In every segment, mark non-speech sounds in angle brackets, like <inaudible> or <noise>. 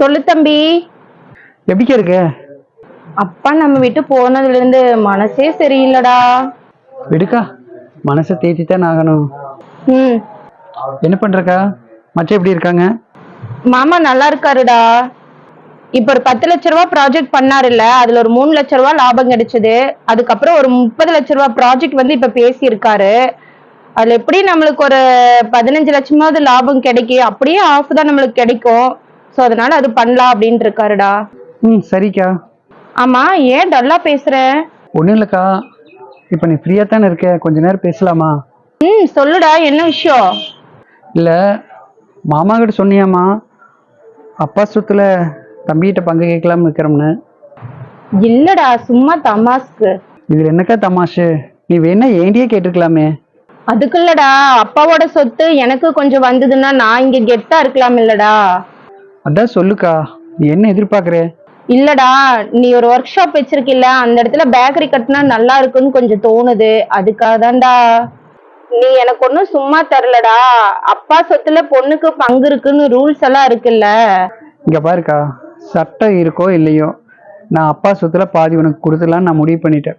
சொல்லு தம்பி. எப்படிக்கா இருக்க? அப்பா நம்ம விட்டு போனதுல இருந்து மனசே சரியில்லடா. விடுக்கா மனசை தேத்தி தான் ஆகணும். ம். என்ன பண்றக்கா? மச்சம் எப்படி இருக்காங்க? மாமா நல்லா இருக்காருடா. இப்ப ஒரு பத்து லட்ச ரூபா ப்ராஜெக்ட் பண்ணாருல்ல அதுல ஒரு மூணு லட்ச ரூபா லாபம் கிடைச்சது. அதுக்கப்புறம் ஒரு முப்பது லட்ச ரூபா ப்ராஜெக்ட் வந்து இப்ப பேசி இருக்காரு அதுல எப்படி நம்மளுக்கு ஒரு பதினஞ்சு லட்சமாவது லாபம் கிடைக்கும்? அப்படியே ஆஃப் தான் நம்மளுக்கு கிடைக்கும். சோ அதனால அது பண்ணலாம் அப்படின்ட்டு இருக்காருடா ம் சரிக்கா. ஆமா ஏன் டல்லா பேசுற? ஒன்றும் இல்லைக்கா. இப்போ நீ ஃப்ரீயாக தானே இருக்க? கொஞ்ச நேரம் பேசலாமா? ம் சொல்லுடா என்ன விஷயம்? இல்லை மாமா கிட்ட சொன்னியாம்மா. அப்பா சொத்துல தம்பிகிட்ட பங்கு கேட்கலாம்னு இருக்கிறோம்னு. இல்லடா சும்மா தமாஸ்க்கு. இதில் என்னக்கா தமாஷு? நீ வேணா ஏண்டியே கேட்டிருக்கலாமே. அதுக்கு இல்லடா அப்பாவோட சொத்து எனக்கு கொஞ்சம் வந்ததுன்னா நான் இங்க கெத்தா இருக்கலாம் இல்லடா அதான் சொல்லுக்கா நீ என்ன எதிர்பார்க்குற? இல்லடா நீ ஒரு ஒர்க் ஷாப் வச்சிருக்கில்ல அந்த இடத்துல பேக்கரி கட்டினா நல்லா இருக்குன்னு கொஞ்சம் தோணுது. அதுக்காக தான்டா. நீ எனக்கு ஒன்றும் சும்மா தரலடா. அப்பா சொத்துல பொண்ணுக்கு பங்கு இருக்குன்னு ரூல்ஸ் எல்லாம் இருக்குல்ல. இங்கே பாருக்கா சட்டம் இருக்கோ இல்லையோ நான் அப்பா சொத்துல பாதி உனக்கு கொடுத்துடலான்னு நான் முடிவு பண்ணிட்டேன்.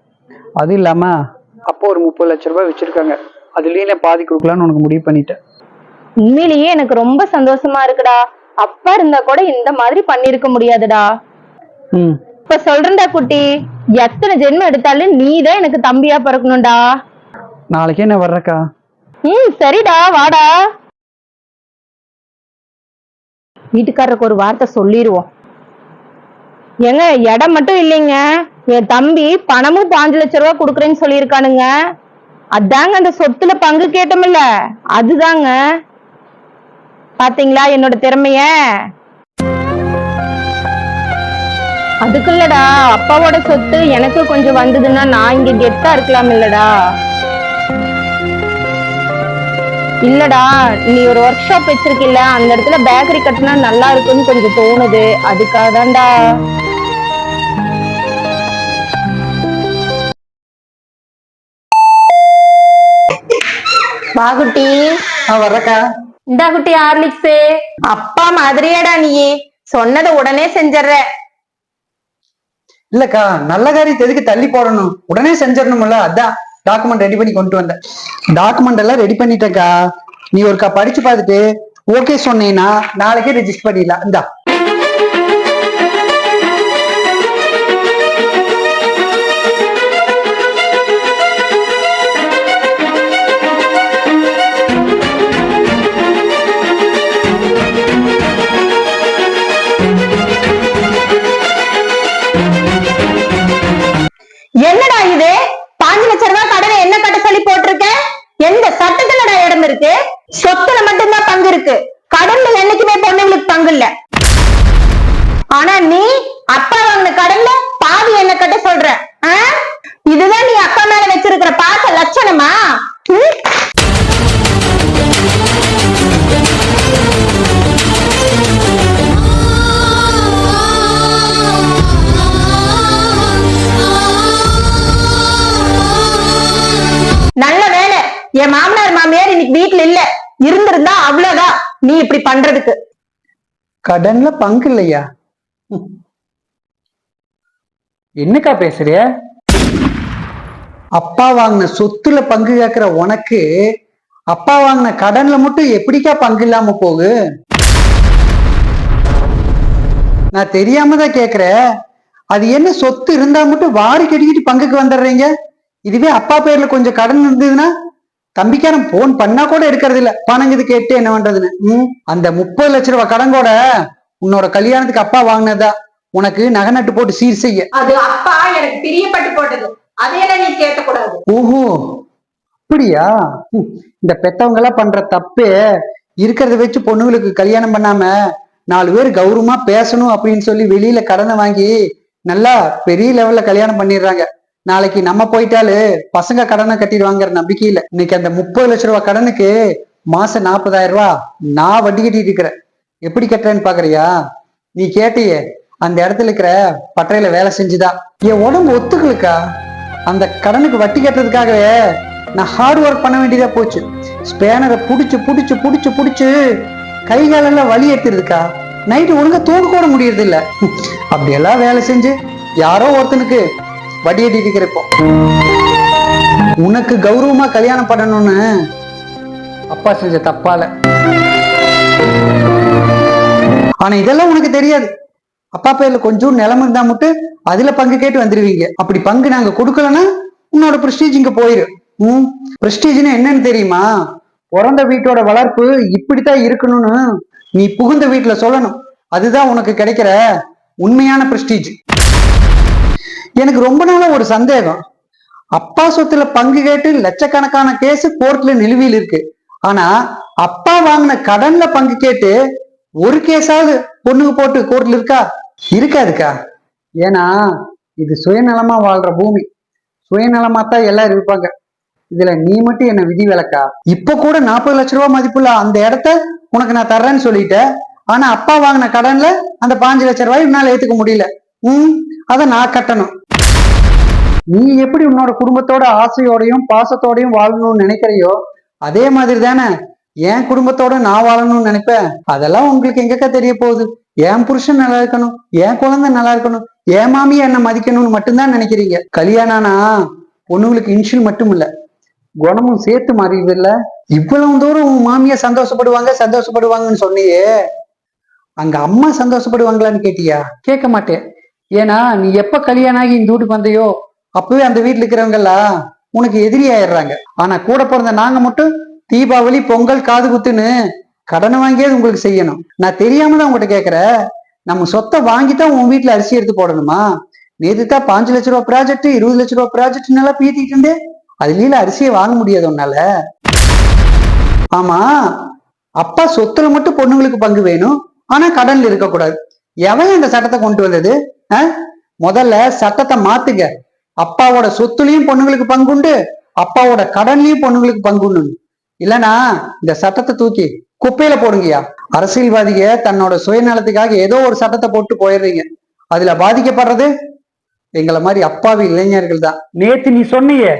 அது இல்லாமல் அப்போ ஒரு முப்பது லட்ச ரூபாய் வச்சுருக்காங்க. அதுலேயும் நான் பாதி கொடுக்கலான்னு உனக்கு முடிவு பண்ணிட்டேன். உண்மையிலேயே எனக்கு ரொம்ப சந்தோஷமா இருக்குடா. அப்பா இருந்தா கூட இந்த மாதிரி பண்ணிருக்க முடியாதுடா. இப்ப சொல்றேன்டா குட்டி எத்தனை ஜென்மம் எடுத்தாலும் நீ தான் எனக்கு தம்பியா பிறக்கணும்டா. நாளைக்கே நான் வர்றேக்கா? ம் சரிடா வாடா. வீட்டுக்காரருக்கு ஒரு வார்த்தை சொல்லிடுவோம் ஏங்க இடம் மட்டும் இல்லைங்க. என் தம்பி பணமும் பாஞ்சு லட்ச ரூபா கொடுக்குறேன்னு சொல்லியிருக்கானுங்க. அதாங்க அந்த சொத்துல பங்கு கேட்டோம்ல அதுதாங்க. பாத்தீங்களா என்னோட திறமைய? அதுக்குள்ளடா அப்பாவோட சொத்து எனக்கு கொஞ்சம் வந்ததுன்னா நான் இங்க கெத்தா இருக்கலாம் இல்லடா. இல்லடா நீ ஒரு ஒர்க் ஷாப் வச்சிருக்கில்ல அந்த இடத்துல பேக்கரி கட்டினா நல்லா இருக்கும்னு கொஞ்சம் தோணுது. அதுக்காக தான்டா பாகுட்டி ஆ வர்றேக்கா. இந்தா குட்டி ஹார்லிக்ஸ். அப்பா மாதிரியாடா நீ சொன்னதை உடனே செஞ்சிடுற. இல்லக்கா நல்ல காரியத்தை எதுக்கு தள்ளி போடணும்? உடனே செஞ்சிடணும்ல அதான் டாக்குமெண்ட் ரெடி பண்ணி கொண்டு வந்தேன். டாக்குமெண்ட் எல்லாம் ரெடி பண்ணிட்டேக்கா நீ ஒருக்கா படிச்சு பார்த்துட்டு ஓகே சொன்னீங்கன்னா நாளைக்கே ரெஜிஸ்டர் பண்ணிடலாம். இந்தா. சொத்துல மட்டும்தான் பங்கு இருக்கு. கடன்ல என்னைக்குமே பொண்ணுங்களுக்கு பங்கு இல்ல. ஆனா நீ அப்பா வாங்கின கடன்ல பாதி என்ன கட்ட சொல்ற. இதுதான் நீ அப்பா மேல வச்சிருக்கிற பாச லட்சணமா? நீ இப்படி பண்றதுக்கு. கடன்ல பங்கு இல்லையா? ம். என்னக்கா பேசுறிய? அப்பா வாங்கின சொத்துல பங்கு கேக்குற உனக்கு அப்பா வாங்கின கடன்ல மட்டும் எப்படிக்கா பங்கு இல்லாம போகு நான் தெரியாம தான் கேக்குறேன் அது என்ன சொத்து இருந்தா மட்டும் வாரி கட்டிக்கிட்டு பங்குக்கு வந்துடுறீங்க? இதுவே அப்பா பேர்ல கொஞ்சம் கடன் இருந்ததுன்னா தம்பிக்காரன் போன் பண்ணா கூட எடுக்கிறது இல்ல பணம் இது கேட்டு என்ன பண்றதுன்னு? ம், அந்த முப்பது லட்ச ரூபாய் கடன் கூட உன்னோட கல்யாணத்துக்கு அப்பா வாங்கினதா? உனக்கு நகை நட்டு போட்டு சீர் செய்ய. அது அப்பா எனக்கு பிரியப்பட்டு போட்டது. அதையெல்லாம் நீ கேட்கக்கூடாது. ஓஹோ அப்படியா? இந்த பெத்தவங்க எல்லாம் பண்ற தப்பு இருக்கிறத வச்சு பொண்ணுங்களுக்கு கல்யாணம் பண்ணாம நாலு பேர் கௌரவமா பேசணும் அப்படின்னு சொல்லி வெளியில கடனை வாங்கி நல்லா பெரிய லெவல்ல கல்யாணம் பண்ணிடுறாங்க. நாளைக்கு நம்ம போயிட்டாலு பசங்க கடனை கட்டிடுவாங்கிற நம்பிக்கையில. இன்னைக்கு அந்த முப்பது லட்ச ரூபாய் கடனுக்கு மாசம் நாற்பதாயிரம் ரூபாய் நான் வட்டி கட்டிட்டு இருக்கிறேன். எப்படி கட்டுறேன்னு பாக்குறியா? நீ கேட்டியே அந்த இடத்துல இருக்கிற பட்டறையில வேலை செஞ்சுதான் என் உடம்பு ஒத்துக்கலுக்கா. அந்த கடனுக்கு வட்டி கட்டுறதுக்காகவே நான் ஹார்ட் ஒர்க் பண்ண வேண்டியதா போச்சு. ஸ்பேனரை புடிச்சு புடிச்சு புடிச்சு புடிச்சு கை காலெல்லாம் வலி எடுத்துருதுக்கா. நைட்டு ஒழுங்கா தூங்க கூட முடியறது <laughs> அப்படியெல்லாம் வேலை செஞ்சு யாரோ ஒருத்தனுக்கு வடி அடி இருக்கிறப்போ உனக்கு கௌரவமா கல்யாணம் பண்ணணும்னு அப்பா செஞ்ச தப்பால. ஆனா இதெல்லாம் உனக்கு தெரியாது. அப்பா பேர்ல கொஞ்சம் நிலம் இருந்தா மட்டும் அதுல பங்கு கேட்டு வந்துருவீங்க. அப்படி பங்கு நாங்க கொடுக்கலன்னா உன்னோட பிரஸ்டீஜ் இங்க போயிரும் ம் பிரஸ்டீஜ்னு என்னன்னு தெரியுமா? பிறந்த வீட்டோட வளர்ப்பு இப்படித்தான் இருக்கணும்னு நீ புகுந்த வீட்டுல சொல்லணும். அதுதான் உனக்கு கிடைக்கிற உண்மையான பிரஸ்டீஜ் எனக்கு ரொம்ப நாளா ஒரு சந்தேகம். அப்பா சொத்துல பங்கு கேட்டு லட்சக்கணக்கான கேஸ் கோர்ட்ல நிலுவையில் இருக்கு. ஆனா அப்பா வாங்கின கடன்ல பங்கு கேட்டு ஒரு கேஸாவது பொண்ணுக்கு போட்டு கோர்ட்ல இருக்கா? இருக்காதுக்கா. ஏன்னா இது சுயநலமா வாழ்ற பூமி. சுயநலமா தான் எல்லாரும் இருப்பாங்க. இதுல நீ மட்டும் என்ன விதி விளக்கா இப்ப கூட நாற்பது லட்ச ரூபாய் மதிப்புள்ள அந்த இடத்த உனக்கு நான் தர்றேன்னு சொல்லிட்டேன் ஆனா அப்பா வாங்கின கடன்ல அந்த பாஞ்சு லட்ச ரூபாய் என்னால ஏத்துக்க முடியல. ம் அதை நான் கட்டணும். நீ எப்படி உன்னோட குடும்பத்தோட ஆசையோடையும் பாசத்தோடையும் வாழணும்னு நினைக்கிறையோ அதே மாதிரி தானே என் குடும்பத்தோட நான் வாழணும்னு நினைப்பேன் அதெல்லாம் உங்களுக்கு எங்கக்கா தெரிய போகுது? என் புருஷன் நல்லா இருக்கணும் என் குழந்தை நல்லா இருக்கணும் என் மாமி என்ன மதிக்கணும்னு மட்டும்தான் நினைக்கிறீங்க. கல்யாணம்னா பொண்ணுங்களுக்கு இன்ஷியல் மட்டும் இல்ல குணமும் சேர்த்து மாறிடுது இல்ல இவ்வளவு தூரம் உன் மாமியா சந்தோஷப்படுவாங்க சந்தோஷப்படுவாங்கன்னு சொன்னியே. அங்க அம்மா சந்தோஷப்படுவாங்களான்னு கேட்டியா? கேட்க மாட்டேன். ஏன்னா நீ எப்ப கல்யாணம் ஆகி இந்த வீட்டுக்கு வந்தையோ அப்பவே அந்த வீட்டுல இருக்கிறவங்க எல்லாம் உனக்கு எதிரி ஆயிடுறாங்க. ஆனா கூட பிறந்த நாங்க மட்டும் தீபாவளி பொங்கல் காது குத்துன்னு கடனை வாங்கியாவது உங்களுக்கு செய்யணும். நான் தெரியாம தான் உங்ககிட்ட கேக்குறேன் நம்ம சொத்தை வாங்கித்தான் உன் வீட்டுல அரிசி எடுத்து போடணுமா? நேத்து தான் பாஞ்சு லட்ச ரூபா ப்ராஜெக்ட் இருபது லட்ச ரூபா ப்ராஜெக்ட் நல்லா பீத்திட்டு இருந்தே அதுல அரிசியை வாங்க முடியாது உன்னால. ஆமா அப்பா சொத்துல மட்டும் பொண்ணுங்களுக்கு பங்கு வேணும். ஆனா கடன்ல இருக்கக்கூடாது. எவன் இந்த சட்டத்தை கொண்டு வந்தது? ஆ? முதல்ல சட்டத்தை மாத்துங்க. அப்பாவோட சொத்துலயும் பொண்ணுங்களுக்கு பங்குண்டு அப்பாவோட கடன்லயும் பொண்ணுங்களுக்கு பங்குண்டு. இல்லனா இந்த சட்டத்தை தூக்கி குப்பையில போடுங்கயா அரசியல்வாதிக தன்னோட சுயநலத்துக்காக ஏதோ ஒரு சட்டத்தை போட்டு போயிடுறீங்க. அதுல பாதிக்கப்படுறது எங்களை மாதிரி அப்பாவி இளைஞர்கள் தான். நேத்து நீ சொன்னியே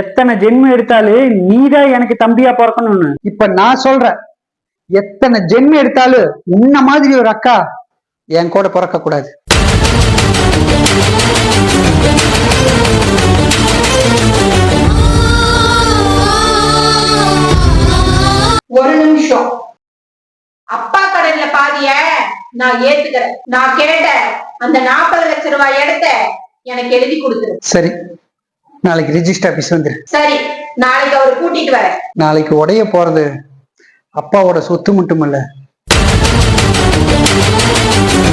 எத்தனை ஜென்மம் எடுத்தாலும் நீதான் எனக்கு தம்பியா பிறக்கணும்னு. இப்ப நான் சொல்றேன் எத்தனை ஜென்மம் எடுத்தாலும் உன்ன மாதிரி ஒரு அக்கா என் கூட பிறக்க கூடாது ஒரு நிமிஷம். அப்பா கடன்ல பாதிய நான் ஏத்துக்கிறேன். நான் கேட்ட அந்த நாற்பது லட்ச ரூபாய் இடத்த எனக்கு எழுதி கொடுத்துரு. சரி. நாளைக்கு ரிஜிஸ்டர் ஆபீஸ் வந்துரு. சரி. நாளைக்கு அவர் கூட்டிட்டு வரேன். நாளைக்கு உடைய போறது அப்பாவோட சொத்து மட்டுமல்ல.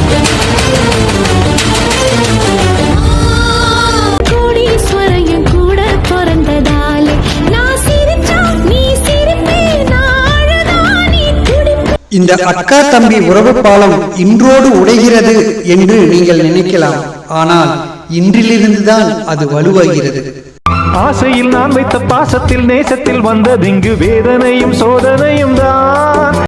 கோடீஸ்வரையும் இந்த அக்கா தம்பி உறவு பாலம் இன்றோடு உடைகிறது என்று நீங்கள் நினைக்கலாம். ஆனால் இன்றிலிருந்துதான் அது வலுவாகிறது. ஆசையில் நான் வைத்த பாசத்தில் நேசத்தில் வந்ததிங்கு வேதனையும் சோதனையும் தான்